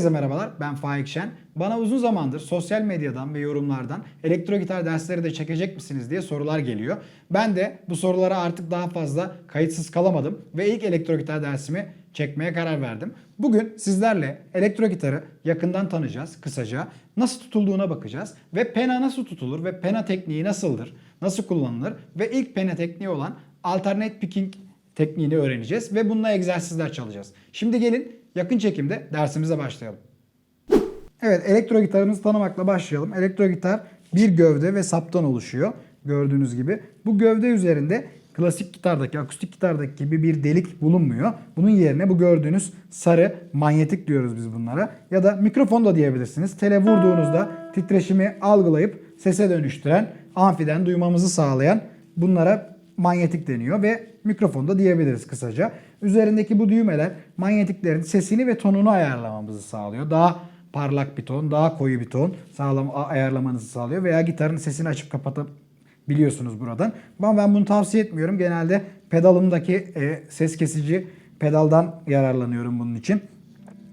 Herkese merhabalar, ben Faik Şen. Bana uzun zamandır sosyal medyadan ve yorumlardan elektro gitar dersleri de çekecek misiniz diye sorular geliyor. Ben de bu sorulara artık daha fazla kayıtsız kalamadım ve ilk elektro gitar dersimi çekmeye karar verdim. Bugün sizlerle elektro gitarı yakından tanıyacağız kısaca. Nasıl tutulduğuna bakacağız ve pena nasıl tutulur ve pena tekniği nasıldır, nasıl kullanılır ve ilk pena tekniği olan alternate picking tekniğini öğreneceğiz ve bununla egzersizler çalacağız. Şimdi gelin yakın çekimde dersimize başlayalım. Evet elektro gitarımızı tanımakla başlayalım. Elektro gitar bir gövde ve saptan oluşuyor gördüğünüz gibi. Bu gövde üzerinde klasik gitardaki, akustik gitardaki gibi bir delik bulunmuyor. Bunun yerine bu gördüğünüz sarı manyetik diyoruz biz bunlara. Ya da mikrofon da diyebilirsiniz. Tele vurduğunuzda titreşimi algılayıp sese dönüştüren, amfiden duymamızı sağlayan bunlara manyetik deniyor ve mikrofon da diyebiliriz kısaca. Üzerindeki bu düğmeler manyetiklerin sesini ve tonunu ayarlamamızı sağlıyor. Daha parlak bir ton, daha koyu bir ton sağlam ayarlamanızı sağlıyor veya gitarın sesini açıp kapatabiliyorsunuz buradan. Ama ben bunu tavsiye etmiyorum. Genelde pedalımdaki e, ses kesici pedaldan yararlanıyorum bunun için.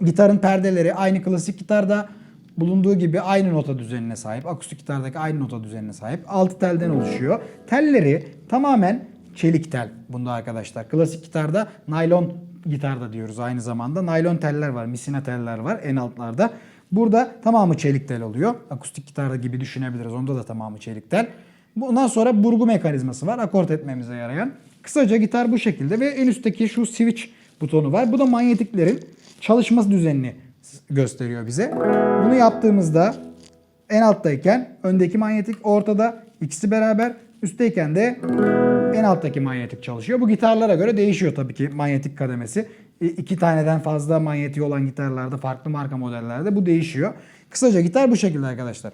Gitarın perdeleri aynı klasik gitarda bulunduğu gibi aynı nota düzenine sahip. Akustik gitardaki aynı nota düzenine sahip. 6 telden oluşuyor. Telleri tamamen çelik tel bunda arkadaşlar. Klasik gitarda naylon gitarda diyoruz aynı zamanda. Naylon teller var, misina teller var en altlarda. Burada tamamı çelik tel oluyor. Akustik gitarda gibi düşünebiliriz. Onda da tamamı çelik tel. Bundan sonra burgu mekanizması var. Akort etmemize yarayan. Kısaca gitar bu şekilde ve en üstteki şu switch butonu var. Bu da manyetiklerin çalışması düzenini gösteriyor bize. Bunu yaptığımızda en alttayken öndeki manyetik ortada ikisi beraber üstteyken de en alttaki manyetik çalışıyor. Bu gitarlara göre değişiyor tabii ki manyetik kademesi. İ- İki taneden fazla manyetiği olan gitarlarda farklı marka modellerde bu değişiyor. Kısaca gitar bu şekilde arkadaşlar.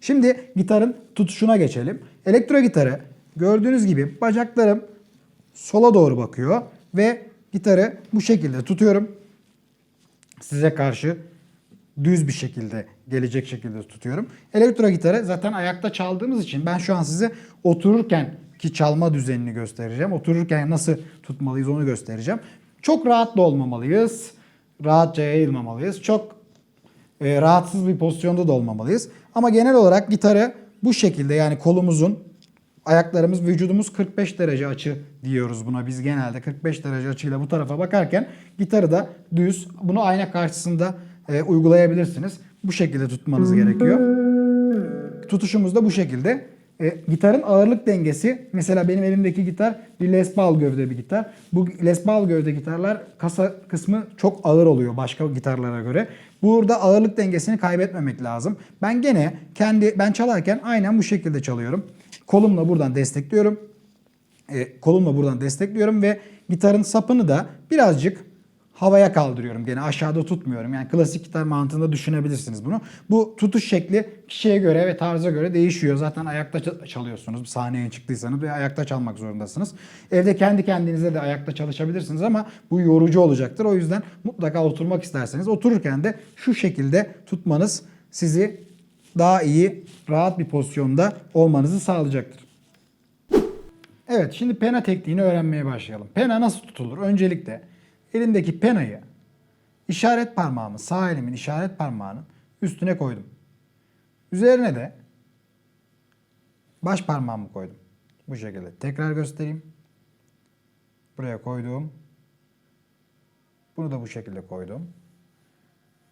Şimdi gitarın tutuşuna geçelim. Elektro gitarı gördüğünüz gibi bacaklarım sola doğru bakıyor ve gitarı bu şekilde tutuyorum. Size karşı düz bir şekilde gelecek şekilde tutuyorum. Elektro gitarı zaten ayakta çaldığımız için ben şu an size otururken ki çalma düzenini göstereceğim. Otururken nasıl tutmalıyız onu göstereceğim. Çok rahat da olmamalıyız. Rahatça yayılmamalıyız. Çok e, rahatsız bir pozisyonda da olmamalıyız. Ama genel olarak gitarı bu şekilde yani kolumuzun ayaklarımız vücudumuz 45 derece açı diyoruz buna biz genelde 45 derece açıyla bu tarafa bakarken gitarı da düz bunu ayna karşısında e, uygulayabilirsiniz. Bu şekilde tutmanız gerekiyor. Tutuşumuz da bu şekilde. E, gitarın ağırlık dengesi mesela benim elimdeki gitar bir Les Paul gövde bir gitar. Bu Les Paul gövde gitarlar kasa kısmı çok ağır oluyor başka gitarlara göre. Burada ağırlık dengesini kaybetmemek lazım. Ben gene kendi ben çalarken aynen bu şekilde çalıyorum. Kolumla buradan destekliyorum. E, kolumla buradan destekliyorum ve gitarın sapını da birazcık havaya kaldırıyorum. Gene aşağıda tutmuyorum. Yani klasik gitar mantığında düşünebilirsiniz bunu. Bu tutuş şekli kişiye göre ve tarza göre değişiyor. Zaten ayakta ça- çalıyorsunuz. Sahneye çıktıysanız ve ayakta çalmak zorundasınız. Evde kendi kendinize de ayakta çalışabilirsiniz ama bu yorucu olacaktır. O yüzden mutlaka oturmak isterseniz otururken de şu şekilde tutmanız sizi daha iyi, rahat bir pozisyonda olmanızı sağlayacaktır. Evet şimdi pena tekniğini öğrenmeye başlayalım. Pena nasıl tutulur? Öncelikle elimdeki penayı işaret parmağımı sağ elimin işaret parmağının üstüne koydum. Üzerine de baş parmağımı koydum. Bu şekilde. Tekrar göstereyim. Buraya koydum. Bunu da bu şekilde koydum.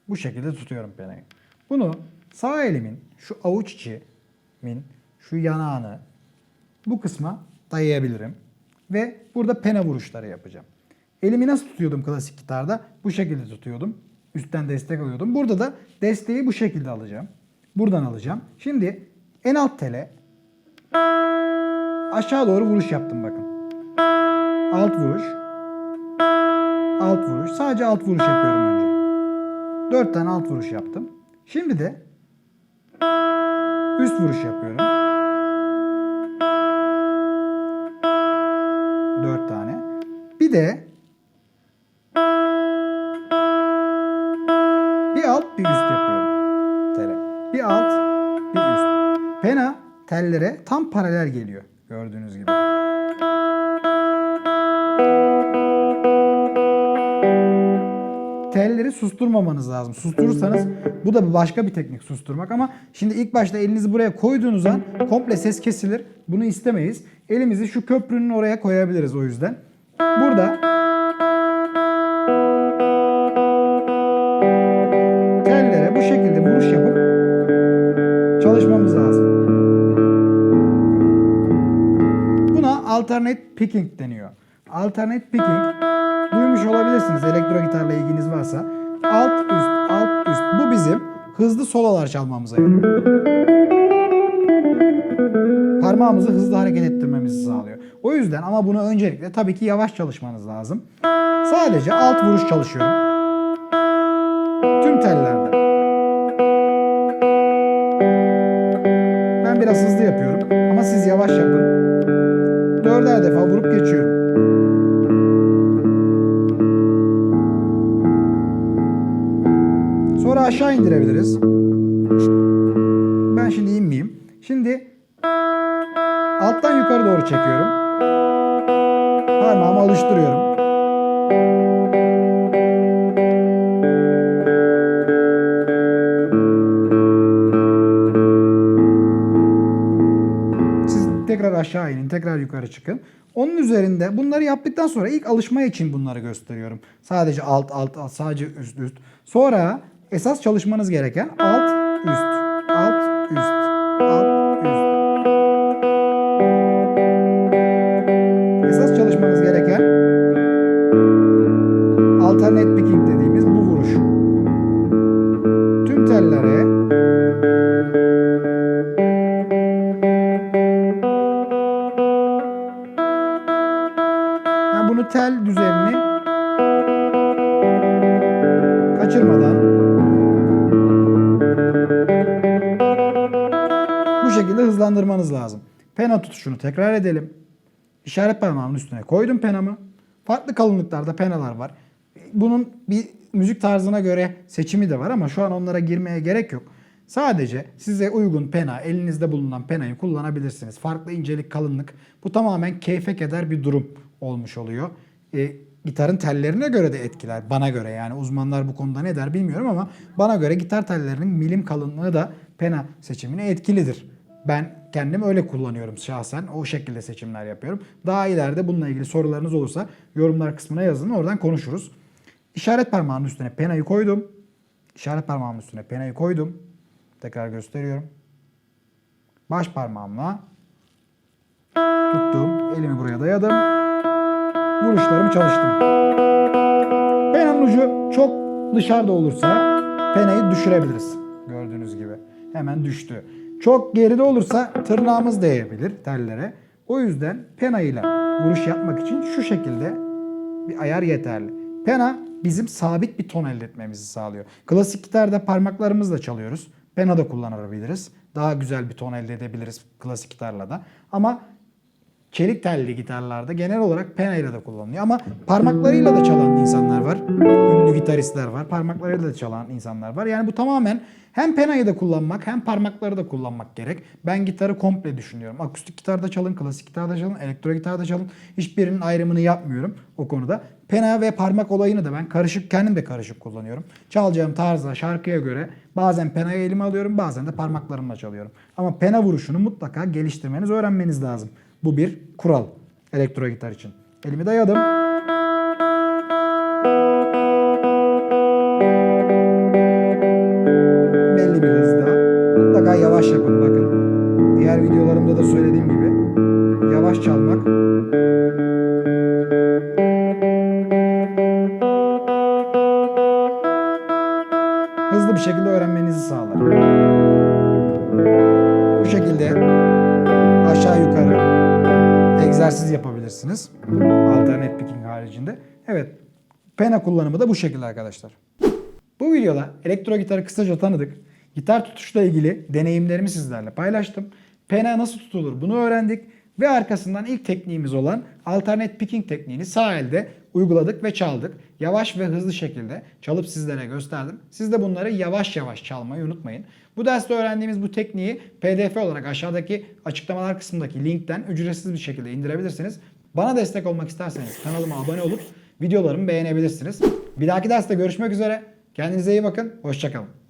Bu şekilde tutuyorum penayı. Bunu sağ elimin şu avuç içimin şu yanağını bu kısma dayayabilirim. Ve burada pena vuruşları yapacağım. Elimi nasıl tutuyordum klasik gitarda? Bu şekilde tutuyordum. Üstten destek alıyordum. Burada da desteği bu şekilde alacağım. Buradan alacağım. Şimdi en alt tele aşağı doğru vuruş yaptım bakın. Alt vuruş. Alt vuruş. Sadece alt vuruş yapıyorum önce. Dört tane alt vuruş yaptım. Şimdi de üst vuruş yapıyorum. Dört tane. Bir de bir üst yapıyorum. Tele. Bir alt bir üst. Pena tellere tam paralel geliyor. Gördüğünüz gibi. telleri susturmamanız lazım. Susturursanız bu da başka bir teknik susturmak ama şimdi ilk başta elinizi buraya koyduğunuz an komple ses kesilir. Bunu istemeyiz. Elimizi şu köprünün oraya koyabiliriz o yüzden. Burada alternate picking deniyor. Alternate picking duymuş olabilirsiniz elektro gitarla ilginiz varsa. Alt üst alt üst bu bizim hızlı sololar çalmamıza yarıyor. Parmağımızı hızlı hareket ettirmemizi sağlıyor. O yüzden ama bunu öncelikle tabii ki yavaş çalışmanız lazım. Sadece alt vuruş çalışıyorum. Tüm tellerde. Ben biraz hızlı yapıyorum ama siz yavaş yapın. Dörder defa vurup geçiyorum. Sonra aşağı indirebiliriz. Aşağı inin, tekrar yukarı çıkın. Onun üzerinde bunları yaptıktan sonra ilk alışma için bunları gösteriyorum. Sadece alt alt alt, sadece üst üst. Sonra esas çalışmanız gereken alt üst, tel düzenini kaçırmadan bu şekilde hızlandırmanız lazım. Pena tutuşunu tekrar edelim. İşaret parmağımın üstüne koydum penamı. Farklı kalınlıklarda penalar var. Bunun bir müzik tarzına göre seçimi de var ama şu an onlara girmeye gerek yok. Sadece size uygun pena, elinizde bulunan penayı kullanabilirsiniz. Farklı incelik, kalınlık. Bu tamamen keyfe keder bir durum olmuş oluyor. E, gitarın tellerine göre de etkiler. Bana göre yani uzmanlar bu konuda ne der bilmiyorum ama bana göre gitar tellerinin milim kalınlığı da pena seçimine etkilidir. Ben kendim öyle kullanıyorum şahsen. O şekilde seçimler yapıyorum. Daha ileride bununla ilgili sorularınız olursa yorumlar kısmına yazın. Oradan konuşuruz. İşaret parmağının üstüne penayı koydum. İşaret parmağımın üstüne penayı koydum. Tekrar gösteriyorum. Baş parmağımla tuttum. Elimi buraya dayadım. Vuruşlarımı çalıştım. Penanın ucu çok dışarıda olursa penayı düşürebiliriz. Gördüğünüz gibi. Hemen düştü. Çok geride olursa tırnağımız değebilir tellere. O yüzden penayla vuruş yapmak için şu şekilde bir ayar yeterli. Pena bizim sabit bir ton elde etmemizi sağlıyor. Klasik gitarda parmaklarımızla çalıyoruz. Pena da kullanabiliriz. Daha güzel bir ton elde edebiliriz klasik gitarla da. Ama çelik telli gitarlarda genel olarak penayla da kullanılıyor. Ama parmaklarıyla da çalan insanlar var. Ünlü gitaristler var. Parmaklarıyla da çalan insanlar var. Yani bu tamamen hem penayı da kullanmak hem parmakları da kullanmak gerek. Ben gitarı komple düşünüyorum. Akustik gitarda çalın, klasik gitarda çalın, elektro gitarda çalın. Hiçbirinin ayrımını yapmıyorum o konuda. Pena ve parmak olayını da ben karışık, kendim de karışık kullanıyorum. Çalacağım tarza, şarkıya göre bazen penayı elime alıyorum, bazen de parmaklarımla çalıyorum. Ama pena vuruşunu mutlaka geliştirmeniz, öğrenmeniz lazım. Bu bir kural elektro gitar için. Elimi dayadım. Belli bir hızda. Mutlaka yavaş yapın bakın. Diğer videolarımda da söylediğim gibi yavaş çalmak egzersiz yapabilirsiniz. Alternate picking haricinde. Evet. Pena kullanımı da bu şekilde arkadaşlar. Bu videoda elektro gitarı kısaca tanıdık. Gitar tutuşla ilgili deneyimlerimi sizlerle paylaştım. Pena nasıl tutulur bunu öğrendik. Ve arkasından ilk tekniğimiz olan alternate picking tekniğini sağ elde uyguladık ve çaldık. Yavaş ve hızlı şekilde çalıp sizlere gösterdim. Siz de bunları yavaş yavaş çalmayı unutmayın. Bu derste öğrendiğimiz bu tekniği pdf olarak aşağıdaki açıklamalar kısmındaki linkten ücretsiz bir şekilde indirebilirsiniz. Bana destek olmak isterseniz kanalıma abone olup videolarımı beğenebilirsiniz. Bir dahaki derste görüşmek üzere. Kendinize iyi bakın. Hoşçakalın.